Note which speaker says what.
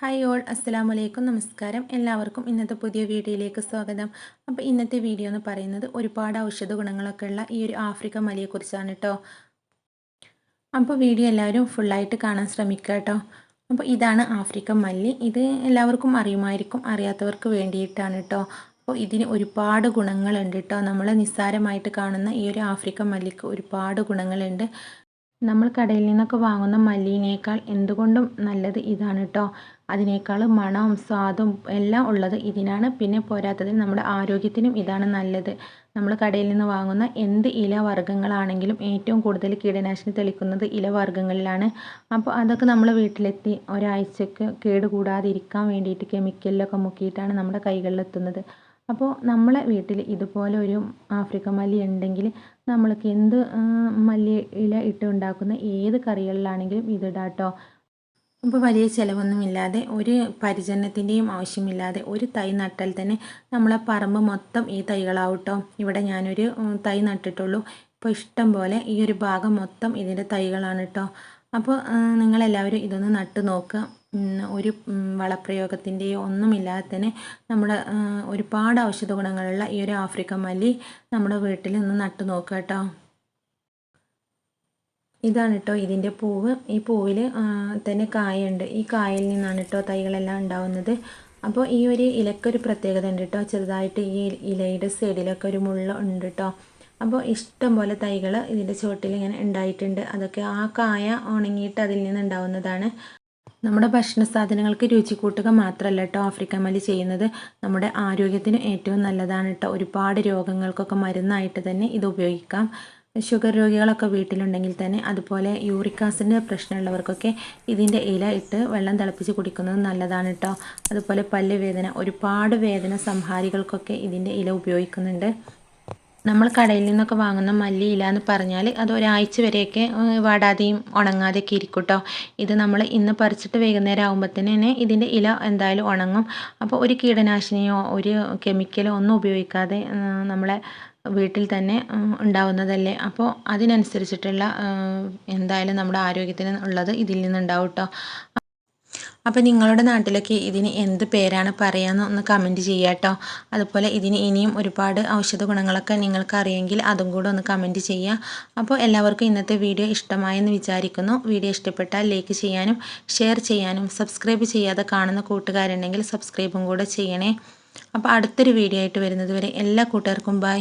Speaker 1: Hi all അസ്സാം വലൈക്കും നമസ്കാരം എല്ലാവർക്കും ഇന്നത്തെ പുതിയ വീഡിയോയിലേക്ക് സ്വാഗതം. അപ്പോൾ ഇന്നത്തെ വീഡിയോ എന്ന് പറയുന്നത് ഒരുപാട് ഔഷധ ഗുണങ്ങളൊക്കെ ഉള്ള ഈ ഒരു ആഫ്രിക്ക മലയെക്കുറിച്ചാണ് കേട്ടോ അപ്പോൾ വീഡിയോ എല്ലാവരും ഫുള്ളായിട്ട് കാണാൻ ശ്രമിക്കുക കേട്ടോ അപ്പോൾ ഇതാണ് ആഫ്രിക്ക മല്ലി. ഇത് എല്ലാവർക്കും അറിയുമായിരിക്കും അറിയാത്തവർക്ക് വേണ്ടിയിട്ടാണ് കേട്ടോ അപ്പോൾ ഇതിന് ഒരുപാട് ഗുണങ്ങളുണ്ട് കേട്ടോ നമ്മൾ നിസ്സാരമായിട്ട് കാണുന്ന ഈ ഒരു ആഫ്രിക്ക മല്ലിക്ക് ഒരുപാട് ഗുണങ്ങളുണ്ട്. നമ്മൾ കടയിൽ നിന്നൊക്കെ വാങ്ങുന്ന മല്ലിനേക്കാൾ എന്തുകൊണ്ടും നല്ലത് ഇതാണ് കേട്ടോ അതിനേക്കാൾ മണവും സ്വാദും എല്ലാം ഉള്ളത് ഇതിനാണ്. പിന്നെ പോരാത്തതിന് നമ്മുടെ ആരോഗ്യത്തിനും ഇതാണ് നല്ലത്. നമ്മൾ കടയിൽ നിന്ന് വാങ്ങുന്ന എന്ത് ഇലവർഗങ്ങളാണെങ്കിലും ഏറ്റവും കൂടുതൽ കീടനാശിനി തെളിക്കുന്നത് ഇലവർഗങ്ങളിലാണ്. അപ്പോൾ അതൊക്കെ നമ്മൾ വീട്ടിലെത്തി ഒരാഴ്ചക്ക് കേടുകൂടാതിരിക്കാൻ വേണ്ടിയിട്ട് കെമിക്കലിലൊക്കെ മുക്കിയിട്ടാണ് നമ്മുടെ കൈകളിലെത്തുന്നത്. അപ്പോൾ നമ്മളെ വീട്ടിൽ ഇതുപോലെ ഒരു ആഫ്രിക്കൻ മല്ലി ഉണ്ടെങ്കിൽ നമ്മൾക്ക് എന്ത് മല്ലി ഇല ഇട്ട് ഉണ്ടാക്കുന്ന ഏത് കറികളിലാണെങ്കിലും ഇതിടാം കേട്ടോ അപ്പോൾ വലിയ ചിലവൊന്നുമില്ലാതെ ഒരു പരിചരണത്തിന്റെയും ആവശ്യമില്ലാതെ ഒരു തൈ നട്ടാൽ തന്നെ നമ്മളെ പറമ്പ് മൊത്തം ഈ തൈകളാവട്ടോ. ഇവിടെ ഞാനൊരു തൈ നട്ടിട്ടുള്ളൂ. ഇപ്പോൾ ഇഷ്ടം പോലെ ഈ ഒരു ഭാഗം മൊത്തം ഇതിന്റെ തൈകളാണ് കേട്ടോ അപ്പോൾ നിങ്ങളെല്ലാവരും ഇതൊന്ന് നട്ട് നോക്കുക. ഒരു വളപ്രയോഗത്തിന്റെയോ ഒന്നുമില്ലാതെ തന്നെ നമ്മുടെ ഒരുപാട് ഔഷധ ഗുണങ്ങളുള്ള ഈ ഒരു ആഫ്രിക്കൻ മല്ലി നമ്മുടെ വീട്ടിൽ ഒന്ന് നട്ടു നോക്കുക കേട്ടോ. ഇതാണ് കേട്ടോ ഇതിന്റെ പൂവ്. ഈ പൂവിൽ തന്നെ കായുണ്ട് ഈ കായയിൽ നിന്നാണ് കേട്ടോ തൈകളെല്ലാം ഉണ്ടാവുന്നത്. അപ്പോൾ ഈ ഒരു ഇലക്കൊരു പ്രത്യേകത ഉണ്ട് കേട്ടോ. ചെറുതായിട്ട് ഈ ഇലയുടെ സൈഡിലൊക്കെ ഒരു മുള്ള ഉണ്ട് കേട്ടോ. അപ്പോൾ ഇഷ്ടം പോലെ തൈകൾ ഇതിന്റെ ചുവട്ടിൽ ഇങ്ങനെ ഉണ്ടായിട്ടുണ്ട്. അതൊക്കെ ആ കായ ഉണങ്ങിയിട്ട് അതിൽ നിന്ന് ഉണ്ടാവുന്നതാണ് നമ്മുടെ ഭക്ഷണ സാധനങ്ങൾക്ക് രുചി കൂട്ടുക മാത്രമല്ല കേട്ടോ ആഫ്രിക്കൻ മല്ലി ചെയ്യുന്നത്. നമ്മുടെ ആരോഗ്യത്തിന് ഏറ്റവും നല്ലതാണ് കേട്ടോ. ഒരുപാട് രോഗങ്ങൾക്കൊക്കെ മരുന്നായിട്ട് തന്നെ ഇത് ഉപയോഗിക്കാം. ഷുഗർ രോഗികളൊക്കെ വീട്ടിലുണ്ടെങ്കിൽ തന്നെ അതുപോലെ യൂറിക് ആസിഡിന്റെ പ്രശ്നമുള്ളവർക്കൊക്കെ ഇതിന്റെ ഇല ഇട്ട് വെള്ളം തിളപ്പിച്ച് കുടിക്കുന്നത് നല്ലതാണ് കേട്ടോ. അതുപോലെ പല്ലുവേദന ഒരുപാട് വേദന സംഹാരികൾക്കൊക്കെ ഇതിന്റെ ഇല ഉപയോഗിക്കുന്നുണ്ട്. നമ്മൾ കടയിൽ നിന്നൊക്കെ വാങ്ങുന്ന മല്ലിയില എന്ന് പറഞ്ഞാൽ അത് ഒരാഴ്ച വരെയൊക്കെ വാടാതെയും ഉണങ്ങാതെയൊക്കെ ഇരിക്കും കേട്ടോ ഇത് നമ്മൾ ഇന്ന് പറിച്ചിട്ട് വൈകുന്നേരം ആകുമ്പോഴത്തേന് ഇതിന്റെ ഇല എന്തായാലും ഉണങ്ങും. അപ്പോൾ ഒരു കീടനാശിനിയോ ഒരു കെമിക്കലോ ഒന്നും ഉപയോഗിക്കാതെ നമ്മളെ വീട്ടിൽ തന്നെ ഉണ്ടാവുന്നതല്ലേ. അപ്പോൾ അതിനനുസരിച്ചിട്ടുള്ള എന്തായാലും നമ്മുടെ ആരോഗ്യത്തിന് ഉള്ളത് ഇതിൽ നിന്നുണ്ടാവും കേട്ടോ അപ്പോൾ നിങ്ങളുടെ നാട്ടിലൊക്കെ ഇതിന് എന്ത് പേരാണ് പറയാമെന്ന് ഒന്ന് കമന്റ് ചെയ്യുക കേട്ടോ അതുപോലെ ഇതിന് ഇനിയും ഒരുപാട് ഔഷധ ഗുണങ്ങളൊക്കെ നിങ്ങൾക്ക് അറിയെങ്കിൽ അതും കൂടെ ഒന്ന് കമന്റ് ചെയ്യുക അപ്പോൾ എല്ലാവർക്കും ഇന്നത്തെ വീഡിയോ ഇഷ്ടമായെന്ന് വിചാരിക്കുന്നു. വീഡിയോ ഇഷ്ടപ്പെട്ടാൽ ലൈക്ക് ചെയ്യാനും ഷെയർ ചെയ്യാനും സബ്സ്ക്രൈബ് ചെയ്യാതെ കാണുന്ന കൂട്ടുകാരുണ്ടെങ്കിൽ സബ്സ്ക്രൈബും കൂടെ ചെയ്യണേ. അപ്പോൾ അടുത്തൊരു വീഡിയോ ആയിട്ട് വരുന്നത് വരെ എല്ലാ കൂട്ടുകാർക്കും ബൈ